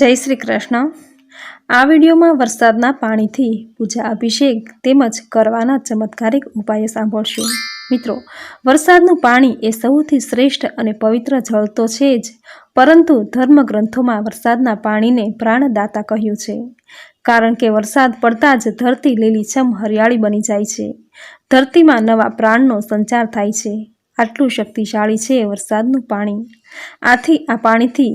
જય શ્રી કૃષ્ણ. આ વિડીયોમાં વરસાદના પાણીથી પૂજા અભિષેક તેમજ કરવાના ચમત્કારિક ઉપાયો સાંભળશું. મિત્રો, વરસાદનું પાણી એ સૌથી શ્રેષ્ઠ અને પવિત્ર જળ તો છે જ, પરંતુ ધર્મગ્રંથોમાં વરસાદના પાણીને પ્રાણદાતા કહ્યું છે. કારણ કે વરસાદ પડતા જ ધરતી લીલીછમ હરિયાળી બની જાય છે. ધરતીમાં નવા પ્રાણનો સંચાર થાય છે. આટલું શક્તિશાળી છે વરસાદનું પાણી. આથી આ પાણીથી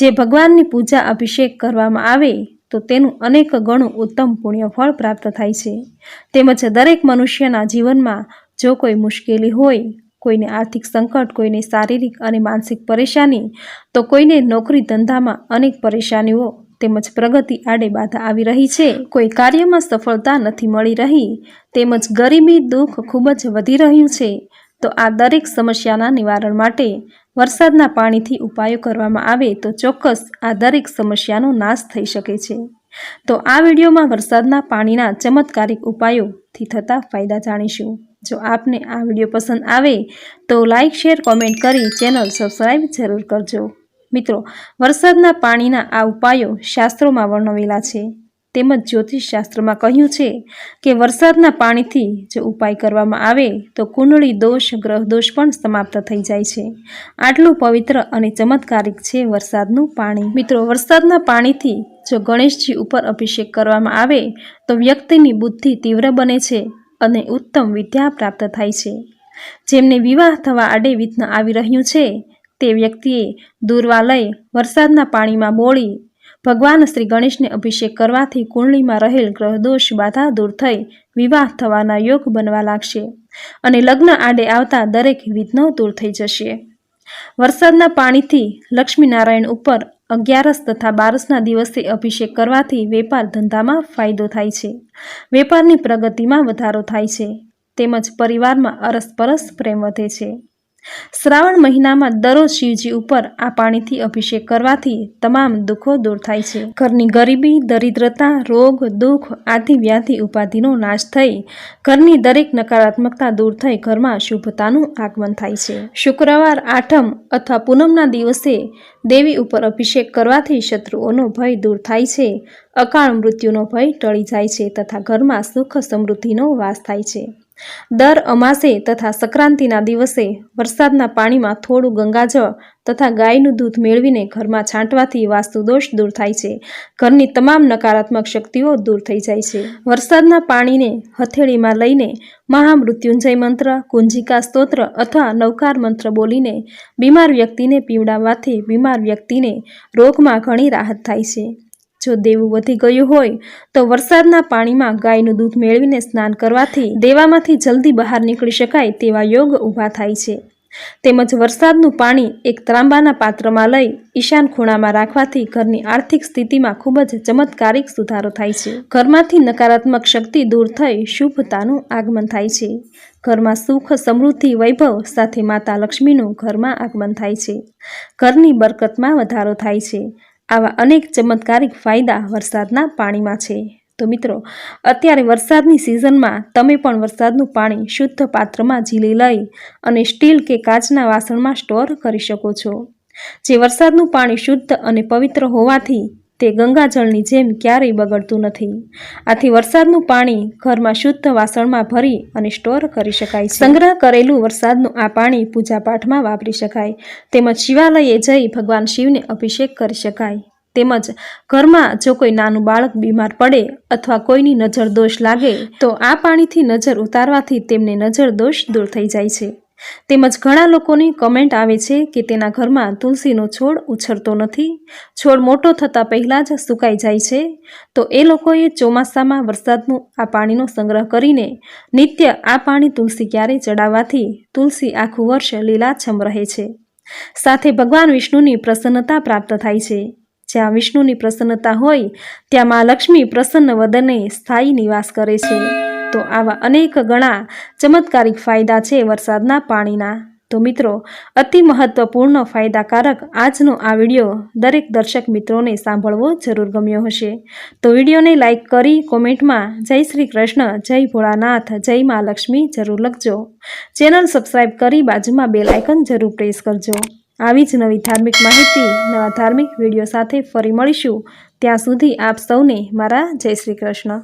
જે ભગવાનની પૂજા અભિષેક કરવામાં આવે, તો તેનું અનેક ગણું ઉત્તમ પુણ્યફળ પ્રાપ્ત થાય છે. તેમજ દરેક મનુષ્યના જીવનમાં જો કોઈ મુશ્કેલી હોય, કોઈને આર્થિક સંકટ, કોઈને શારીરિક અને માનસિક પરેશાની, તો કોઈને નોકરી ધંધામાં અનેક પરેશાનીઓ તેમજ પ્રગતિ આડે બાધા આવી રહી છે. કોઈ કાર્યમાં સફળતા નથી મળી રહી, તેમજ ગરીબી દુઃખ ખૂબ જ વધી રહ્યું છે. તો આ દરેક સમસ્યાના નિવારણ માટે વરસાદના પાણીથી ઉપાયો કરવામાં આવે તો ચોક્કસ આ દરેક સમસ્યાનો નાશ થઈ શકે છે. તો આ વિડીયોમાં વરસાદના પાણીના ચમત્કારિક ઉપાયોથી થતા ફાયદા જાણીશું. જો આપને આ વીડિયો પસંદ આવે તો લાઇક શેર, કોમેન્ટ કરી ચેનલ સબસ્ક્રાઈબ જરૂર કરજો. મિત્રો, વરસાદના પાણીના આ ઉપાયો શાસ્ત્રોમાં વર્ણવેલા છે. તેમજ જ્યોતિષશાસ્ત્રમાં કહ્યું છે કે વરસાદના પાણીથી જો ઉપાય કરવામાં આવે, તો કુંડળી દોષ ગ્રહદોષ પણ સમાપ્ત થઈ જાય છે. આટલું પવિત્ર અને ચમત્કારિક છે વરસાદનું પાણી. મિત્રો, વરસાદના પાણીથી જો ગણેશજી ઉપર અભિષેક કરવામાં આવે, તો વ્યક્તિની બુદ્ધિ તીવ્ર બને છે અને ઉત્તમ વિદ્યા પ્રાપ્ત થાય છે. જેમને વિવાહ થવા આડે વિઘ્ન આવી રહ્યું છે, તે વ્યક્તિએ દૂરવા લઈ વરસાદના પાણીમાં બોળી ભગવાન શ્રી ગણેશને અભિષેક કરવાથી કુંડલીમાં રહેલ ગ્રહદોષ બાધા દૂર થઈ વિવાહ થવાના યોગ બનવા લાગશે અને લગ્ન આડે આવતા દરેક વિઘ્નો દૂર થઈ જશે. વરસાદના પાણીથી લક્ષ્મીનારાયણ ઉપર અગિયારસ તથા બારસના દિવસે અભિષેક કરવાથી વેપાર ધંધામાં ફાયદો થાય છે. વેપારની પ્રગતિમાં વધારો થાય છે. તેમજ પરિવારમાં અરસપરસ પ્રેમ વધે છે. શ્રાવણ મહિનામાં દરરોજ શિવજી ઉપર આ પાણીથી અભિષેક કરવાથી તમામ દુઃખો દૂર થાય છે. ઘરની ગરીબી, દરિદ્રતા, રોગ, દુઃખ આદિ વ્યાધિ ઉપાધિનો નાશ થઈ ઘરની દરેક નકારાત્મકતા દૂર થઈ ઘરમાં શુભતાનું આગમન થાય છે. શુક્રવાર, આઠમ અથવા પૂનમના દિવસે દેવી ઉપર અભિષેક કરવાથી શત્રુઓનો ભય દૂર થાય છે. અકાળ મૃત્યુનો ભય ટળી જાય છે તથા ઘરમાં સુખ સમૃદ્ધિનો વાસ થાય છે. દર અમાસે તથા સંક્રાંતિના દિવસે વરસાદના પાણીમાં થોડું ગંગાજળ તથા ગાયનું દૂધ મેળવીને ઘરમાં છાંટવાથી વાસ્તુદોષ દૂર થાય છે. ઘરની તમામ નકારાત્મક શક્તિઓ દૂર થઈ જાય છે. વરસાદના પાણીને હથેળીમાં લઈને મહામૃત્યુંજય મંત્ર, કુંજિકા સ્તોત્ર અથવા નવકાર મંત્ર બોલીને બીમાર વ્યક્તિને પીવડાવવાથી બીમાર વ્યક્તિને રોગમાં ઘણી રાહત થાય છે. જો દેવું વધી ગયું હોય, તો વરસાદના પાણીમાં ગાયનું દૂધ મેળવીને સ્નાન કરવાથી દેવામાંથી જલ્દી બહાર નીકળી શકાય તેવા યોગ ઊભા થાય છે. તેમજ વરસાદનું પાણી એક ત્રાંબાના પાત્રમાં લઈ ઈશાન ખૂણામાં રાખવાથી ઘરની આર્થિક સ્થિતિમાં ખૂબ જ ચમત્કારિક સુધારો થાય છે. ઘરમાંથી નકારાત્મક શક્તિ દૂર થઈ શુભતાનું આગમન થાય છે. ઘરમાં સુખ, સમૃદ્ધિ, વૈભવ સાથે માતા લક્ષ્મીનું ઘરમાં આગમન થાય છે. ઘરની બરકતમાં વધારો થાય છે. આવા અનેક ચમત્કારિક ફાયદા વરસાદના પાણીમાં છે. તો મિત્રો, અત્યારે વરસાદની સિઝનમાં તમે પણ વરસાદનું પાણી શુદ્ધ પાત્રમાં ઝીલી લઈ અને સ્ટીલ કે કાચના વાસણમાં સ્ટોર કરી શકો છો. જે વરસાદનું પાણી શુદ્ધ અને પવિત્ર હોવાથી તે ગંગાજળની જેમ ક્યારેય બગડતું નથી. આથી વરસાદનું પાણી ઘરમાં શુદ્ધ વાસણમાં ભરી અને સ્ટોર કરી શકાય સંગ્રહ કરેલું વરસાદનું આ પાણી પૂજાપાઠમાં વાપરી શકાય. તેમજ શિવાલયે જઈ ભગવાન શિવને અભિષેક કરી શકાય. તેમજ ઘરમાં જો કોઈ નાનું બાળક બીમાર પડે અથવા કોઈની નજર દોષ લાગે, તો આ પાણીથી નજર ઉતારવાથી તેમને નજર દોષ દૂર થઈ જાય છે. તેમજ ઘણા લોકોની કમેન્ટ આવે છે કે તેના ઘરમાં તુલસીનો છોડ ઉછરતો નથી. છોડ મોટો થતાં પહેલાં જ સુકાઈ જાય છે. તો એ લોકોએ ચોમાસામાં વરસાદનું આ પાણીનો સંગ્રહ કરીને નિત્ય આ પાણી તુલસી ક્યારે ચડાવવાથી તુલસી આખું વર્ષ લીલાછમ રહે છે. સાથે ભગવાન વિષ્ણુની પ્રસન્નતા પ્રાપ્ત થાય છે. જ્યાં વિષ્ણુની પ્રસન્નતા હોય, ત્યાં મા લક્ષ્મી પ્રસન્ન વદને સ્થાયી નિવાસ કરે છે. તો આવા અનેક ગણા ચમત્કારિક ફાયદા છે વરસાદના પાણીના. તો મિત્રો, અતિ મહત્વપૂર્ણ ફાયદાકારક આજનો આ વીડિયો દરેક દર્શક મિત્રોને સાંભળવો જરૂર ગમ્યો હશે. તો વિડીયોને લાઇક કરી કોમેન્ટમાં જય શ્રી કૃષ્ણ, જય ભોળાનાથ, જય મા લક્ષ્મી જરૂર લખજો. ચેનલ સબસ્ક્રાઈબ કરી બાજુમાં બેલ આઇકન જરૂર પ્રેસ કરજો. આવી જ નવી ધાર્મિક માહિતી, નવા ધાર્મિક વીડિયો સાથે ફરી મળીશું. ત્યાં સુધી આપ સૌને મારા જય શ્રી કૃષ્ણ.